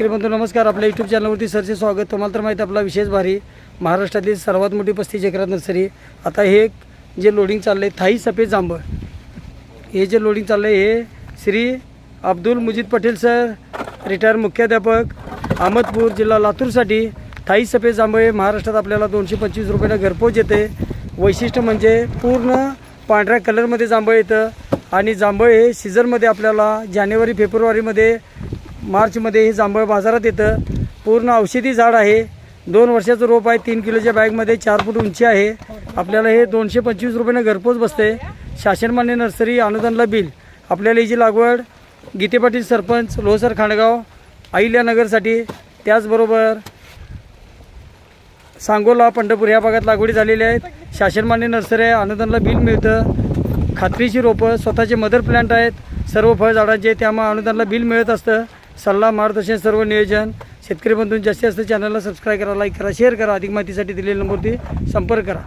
शेतकरी बंधू नमस्कार. आपल्या यूट्यूब चॅनलवरती सरचे स्वागत. तुम्हाला तर माहिती आपला विशेष भारी महाराष्ट्रातील सर्वात मोठी पस्तीस एकरात नर्सरी. आता हे जे लोडिंग चाललं आहे थाई सफेद जांभळ. हे जे लोडिंग चाललं आहे हे श्री अब्दुल मुजीद पटेल सर रिटायर मुख्याध्यापक अहमदपूर जिल्हा लातूरसाठी थाई सफेद जांभळ हे महाराष्ट्रात आपल्याला दोनशे पंचवीस रुपयाला घरपोच येते. वैशिष्ट्य म्हणजे पूर्ण पांढऱ्या कलरमध्ये जांभळ येतं. आणि जांभळ हे सीझनमध्ये आपल्याला जानेवारी फेब्रुवारीमध्ये मार्चमध्ये हे जांभळ बाजारात येतं. पूर्ण औषधी झाड आहे. दोन वर्षाचं रोप आहे. तीन किलोच्या बॅगमध्ये चार फूट उंची आहे. आपल्याला हे दोनशे पंचवीस रुपयानं घरपोच बसते शासनमान्य नर्सरी अनुदानला बिल. आपल्याला हिची लागवड गीते पाटील सरपंच लोहसर खांडगाव अहिल्यानगरसाठी त्याचबरोबर सांगोला पंढरपूर या भागात लागवडी झालेल्या आहेत. शासनमान्य नर्सरी आहे. अनुदानला बिल मिळतं. खात्रीची रोपं स्वतःचे मदर प्लांट आहेत. सर्व फळझाडांचे त्यामुळे अनुदानला बिल मिळत असतं. सल्ला मार्गदर्शन सर्व नियोजन. शेतकरी बंधूंनी जास्तीत जास्त चॅनलला सबस्क्राईब करा लाईक करा शेअर करा. अधिक माहितीसाठी दिलेल्या नंबरवरती संपर्क करा.